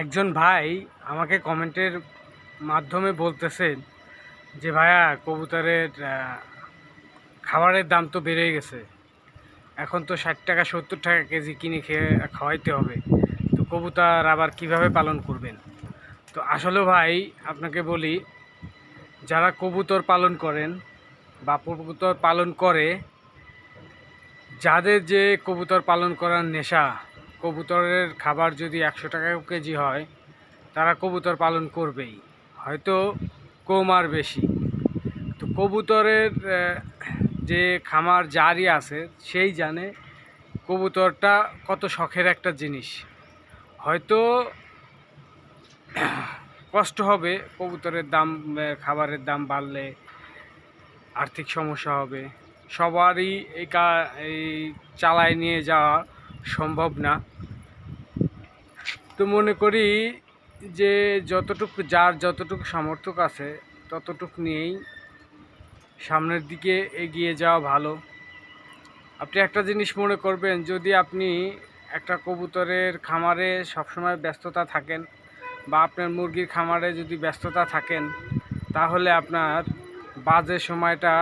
একজন ভাই আমাকে কমেন্টের মাধ্যমে বলতেছেন যে, ভাইয়া, কবুতরের খাবারের দাম তো বেড়ে গেছে। এখন তো ষাট টাকা, সত্তর টাকা কেজি কিনে খেয়ে খাওয়াইতে হবে। তো কবুতর আবার কীভাবে পালন করবেন? তো আসলে ভাই, আপনাকে বলি, যারা কবুতর পালন করেন বা কবুতর পালন করে, যাদের যে কবুতর পালন করার নেশা কবুতরের খাবার যদি একশো টাকা কেজি হয়, তারা কবুতর পালন করবেই। হয়তো কম আর বেশি। তো কবুতরের যে খামার জারি আছে, সেই জানে কবুতরটা কত শখের একটা জিনিস। হয়তো কষ্ট হবে, কবুতরের দাম খাবারের দাম বাড়লে আর্থিক সমস্যা হবে। সবারই এই চালায় নিয়ে যাওয়া সম্ভব না। তো মনে করি যে যতটুকু যার যতটুকু সামর্থ্য আছে, ততটুকু নিয়েই সামনের দিকে এগিয়ে যাওয়া ভালো। আপনি একটা জিনিস মনে করবেন, যদি আপনি একটা কবুতরের খামারে সবসময় ব্যস্ততা থাকেন বা আপনার মুরগির খামারে যদি ব্যস্ততা থাকেন, তাহলে আপনার বাজে সময়টা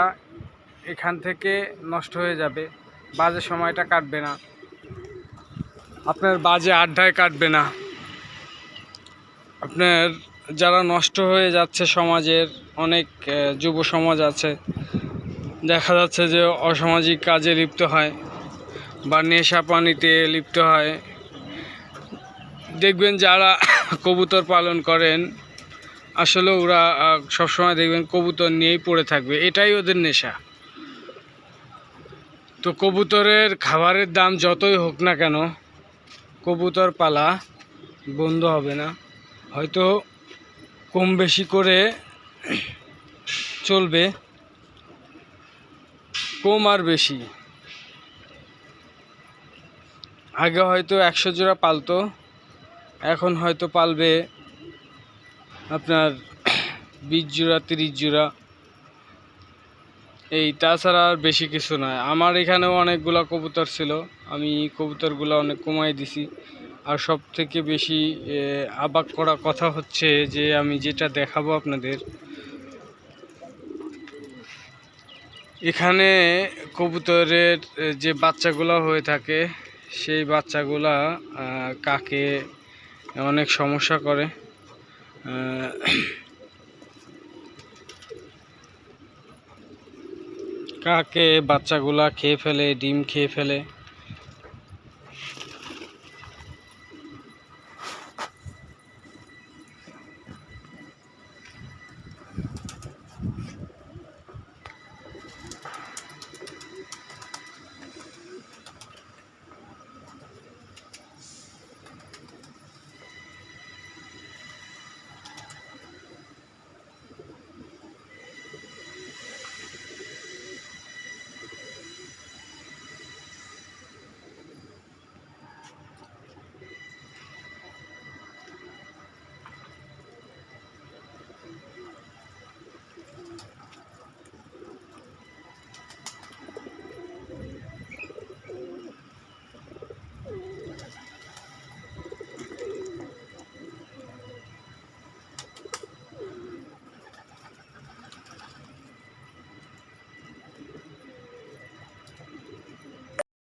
এখান থেকে নষ্ট হয়ে যাবে, বাজে সময়টা কাটবে না। আপনার বাজে আড্ডায় কাটবে না। আপনার যারা নষ্ট হয়ে যাচ্ছে সমাজের অনেক যুব সমাজ আছে, দেখা যাচ্ছে যে অসামাজিক কাজে লিপ্ত হয় বা নেশা পানিতে লিপ্ত হয়। দেখবেন যারা কবুতর পালন করেন, আসলে ওরা সবসময় দেখবেন কবুতর নিয়েই পড়ে থাকবে, এটাই ওদের নেশা। তো কবুতরের খাবারের দাম যতই হোক না কেন কবুতর পালা বন্ধ হবে না। হয়তো কম বেশি করে চলবে, কম আর বেশি। আগে হয়তো একশো জোড়া পালতো, এখন হয়তো পালবে আপনার বিশ জোড়া, তিরিশ জোড়া। এই তাছাড়া আর বেশি কিছু নয় আমার এখানেও অনেকগুলো কবুতর ছিল। আমি কবুতরগুলো অনেক কমাই দিছি। আর সব থেকে বেশি এ, অবাক করা কথা হচ্ছে যে আমি যেটা দেখাবো আপনাদের। এখানে কবুতরের যে বাচ্চাগুলো হয়ে থাকে সেই বাচ্চাগুলা কাকে অনেক সমস্যা করে। কাকে বাচ্চাগুলা খেয়ে ফেলে ডিম খেয়ে ফেলে?